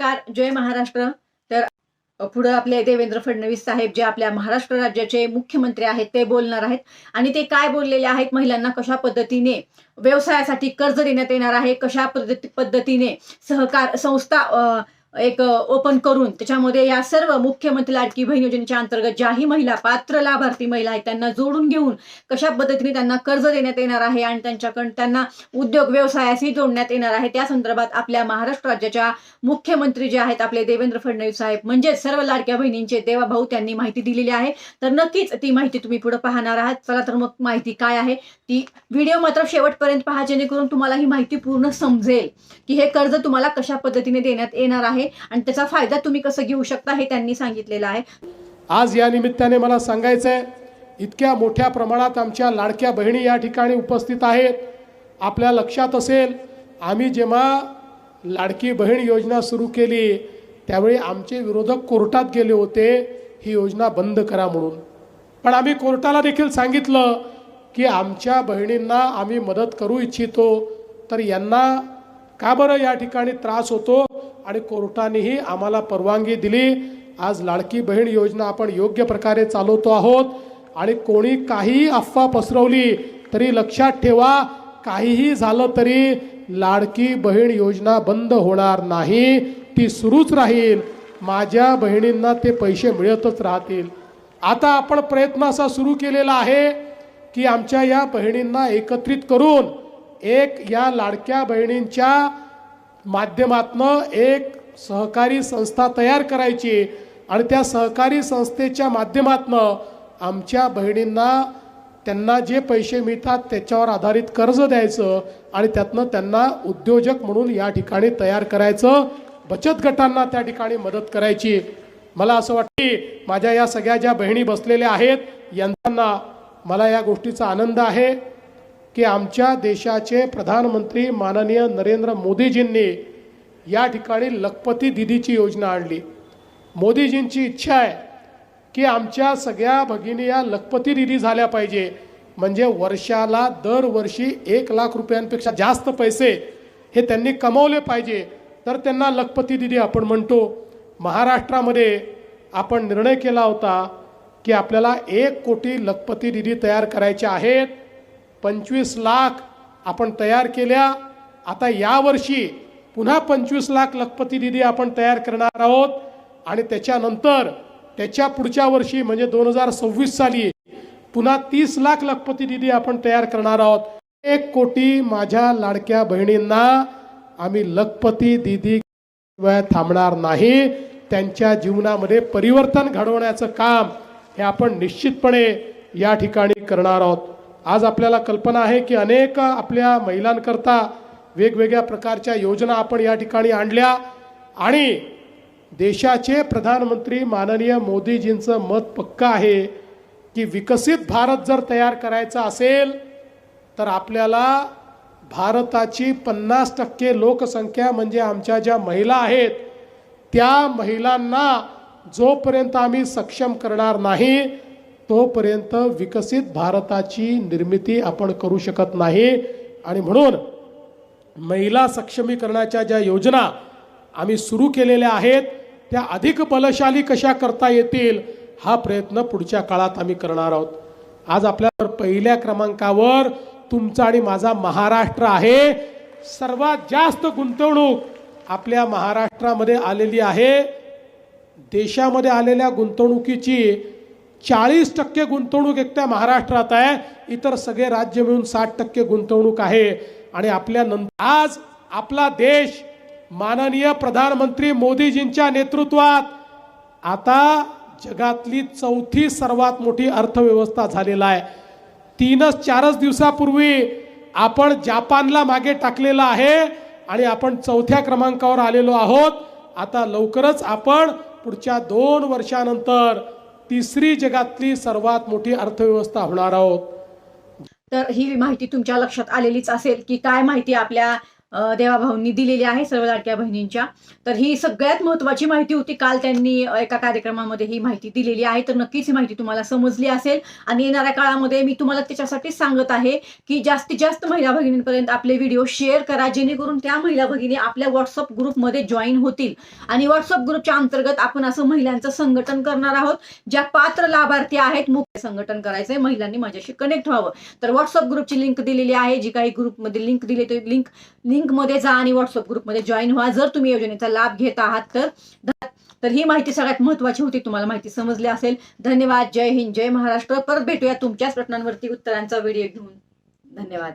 नमस्कार जय महाराष्ट्र. तर पुढे पुढं आपले देवेंद्र फडणवीस साहेब जे आपल्या महाराष्ट्र राज्याचे मुख्यमंत्री आहेत ते बोलणार आहेत. आणि ते काय बोललेले आहेत महिलांना कशा पद्धतीने व्यवसायासाठी कर्ज देण्यात येणार आहे कशा पद्धतीने सहकार संस्था एक ओपन करून त्याच्यामध्ये या सर्व मुख्यमंत्री लाडकी बहीण योजनेच्या अंतर्गत ज्याही महिला पात्र लाभार्थी महिला आहेत त्यांना जोडून घेऊन कशा पद्धतीने त्यांना कर्ज देण्यात येणार आहे आणि त्यांच्याकडून त्यांना उद्योग व्यवसायाशी जोडण्यात येणार आहे त्या संदर्भात आपल्या महाराष्ट्र राज्याच्या मुख्यमंत्री जे आहेत आपले देवेंद्र फडणवीस साहेब म्हणजेच सर्व लाडक्या बहिणींचे देवाभाऊ त्यांनी माहिती दिलेली आहे. तर नक्कीच ती माहिती तुम्ही पुढे पाहणार आहात. चला तर मग माहिती काय आहे ती व्हिडिओ मात्र शेवटपर्यंत पहा जेणेकरून तुम्हाला ही माहिती पूर्ण समजेल की हे कर्ज तुम्हाला कशा पद्धतीने देण्यात येणार आहे. आणि त्याचा फायदा तुम्ही कसं घेऊ शकता हे त्यांनी सांगितलेलं आहे. आज या निमित्ताने मला सांगायचं आहे इतक्या मोठ्या प्रमाणात आमच्या लाडक्या बहिणी या ठिकाणी उपस्थित आहेत. आपल्या लक्षात असेल आम्ही जेव्हा लाडकी बहीण योजना सुरू केली त्यावेळी आमचे विरोधक कोर्टात गेले होते ही योजना बंद करा म्हणून. पण आम्ही कोर्टाला देखील सांगितलं की आमच्या बहिणींना आम्ही मदत करू इच्छितो तर यांना का बरं या ठिकाणी त्रास होतो? आणि कोर्टानेही आम्हाला परवानगी दिली. आज लाडकी बहीण योजना आपण योग्य प्रकारे चालवतो आहोत. आणि कोणी काहीही अफवा पसरवली तरी लक्षात ठेवा काहीही झालं तरी लाडकी बहीण योजना बंद होणार नाही. ती सुरूच राहील. माझ्या बहिणींना ते पैसे मिळतच राहतील. आता आपण प्रयत्न असा सुरू केलेला आहे की आमच्या या बहिणींना एकत्रित करून एक या लाडक्या बहिणींच्या माध्यमातनं एक सहकारी संस्था तयार करायची आणि त्या सहकारी संस्थेच्या माध्यमातनं आमच्या बहिणींना त्यांना जे पैसे मिळतात त्याच्यावर आधारित कर्ज द्यायचं आणि त्यातनं त्यांना उद्योजक म्हणून या ठिकाणी तयार करायचं. बचत गटांना त्या ठिकाणी मदत करायची. मला असं वाटते की माझ्या या सगळ्या ज्या बहिणी बसलेल्या आहेत यांना मला या गोष्टीचा आनंद आहे. की आमच्या देशाचे प्रधानमंत्री माननीय नरेंद्र मोदीजींनी या ठिकाणी लखपती दिदीची योजना आणली. मोदीजींची इच्छा आहे की आमच्या सगळ्या भगिनी या लखपती दिदी झाल्या पाहिजे. म्हणजे वर्षाला दरवर्षी एक लाख रुपयांपेक्षा जास्त पैसे हे त्यांनी कमवले पाहिजे. तर त्यांना लखपती दिदी आपण म्हणतो. महाराष्ट्रामध्ये आपण निर्णय केला होता की आपल्याला एक कोटी लखपती दिदी तयार करायच्या आहेत. पंचवीस लाख आपण तयार केल्या. आता यावर्षी पुन्हा पंचवीस लाख लखपती दिदी आपण तयार करणार आहोत. आणि त्याच्यानंतर त्याच्या पुढच्या वर्षी म्हणजे दोन हजार सव्वीस साली पुन्हा तीस लाख लखपती दिदी आपण तयार करणार आहोत. एक कोटी माझ्या लाडक्या बहिणींना आम्ही लखपती दिदी थांबणार नाही. त्यांच्या जीवनामध्ये परिवर्तन घडवण्याचं काम हे आपण निश्चितपणे या ठिकाणी करणार आहोत. आज आपल्याला कल्पना आहे की अनेक आपल्या महिलांकरता वेगवेगळ्या प्रकारच्या योजना आपण या ठिकाणी आणल्या आणि देशाचे प्रधानमंत्री माननीय मोदीजींचं मत पक्का आहे की विकसित भारत जर तयार करायचा असेल तर आपल्याला भारताची पन्नास टक्के लोकसंख्या म्हणजे आमच्या ज्या महिला आहेत त्या महिलांना जोपर्यंत आम्ही सक्षम करणार नाही तोपर्यंत विकसित भारताची निर्मिती आपण करू शकत नाही. आणि म्हणून महिला सक्षमीकरणाच्या ज्या योजना आम्ही सुरू केलेल्या आहेत त्या अधिक बलशाली कशा करता येतील हा प्रयत्न पुढच्या काळात आम्ही करणार आहोत. आज आपल्यावर पहिल्या क्रमांकावर तुमचा आणि माझा महाराष्ट्र आहे. सर्वात जास्त गुंतवणूक आपल्या महाराष्ट्रामध्ये आलेली आहे. देशामध्ये आलेल्या गुंतवणुकीची चाळीस टक्के गुंतवणूक एकट्या महाराष्ट्रात आहे. इतर सगळे राज्य मिळून साठ टक्के गुंतवणूक आहे. आणि आपल्या नंतर आज आपला देश माननीय प्रधानमंत्री मोदीजींच्या नेतृत्वात आता जगातली चौथी सर्वात मोठी अर्थव्यवस्था झालेला आहे. तीनच चारच दिवसापूर्वी आपण जापानला मागे टाकलेलं आहे आणि आपण चौथ्या क्रमांकावर आलेलो आहोत. आता लवकरच आपण पुढच्या दोन वर्षानंतर तिसरी जगातली सर्वात मोठी अर्थव्यवस्था होणार आहोत. तर ही माहिती तुमच्या लक्षात आलेलीच असेल की काय माहिती आपल्या देवाभाऊंनी दिलेली आहे सर्व लाडक्या बहिणींच्या. तर ही सगळ्यात महत्वाची माहिती होती. काल त्यांनी एका कार्यक्रमामध्ये ही माहिती दिलेली आहे. तर नक्कीच ही माहिती तुम्हाला समजली असेल. आणि येणाऱ्या काळामध्ये मी तुम्हाला त्याच्यासाठी सांगत आहे की जास्तीत जास्त महिला भगिनींपर्यंत आपले व्हिडिओ शेअर करा. जेणेकरून त्या महिला भगिनी आपल्या व्हॉट्सअप ग्रुपमध्ये जॉईन होतील. आणि व्हॉट्सअप ग्रुपच्या अंतर्गत आपण असं महिलांचं संघटन करणार आहोत. ज्या पात्र लाभार्थी आहेत मुख्य संघटन करायचंय. महिलांनी माझ्याशी कनेक्ट व्हावं. तर व्हॉट्सअप ग्रुपची लिंक दिलेली आहे. जी काही ग्रुपमध्ये लिंक दिली ते लिंक लिंकमध्ये जा आणि व्हॉट्सअप ग्रुपमध्ये जॉईन व्हा. जर तुम्ही योजनेचा लाभ घेत आहात तर तर ही माहिती सगळ्यात महत्वाची होती. तुम्हाला माहिती समजली असेल. धन्यवाद. जय हिंद. जय महाराष्ट्र. परत भेटूया तुमच्याच प्रश्नांवरती उत्तरांचा व्हिडिओ घेऊन. धन्यवाद.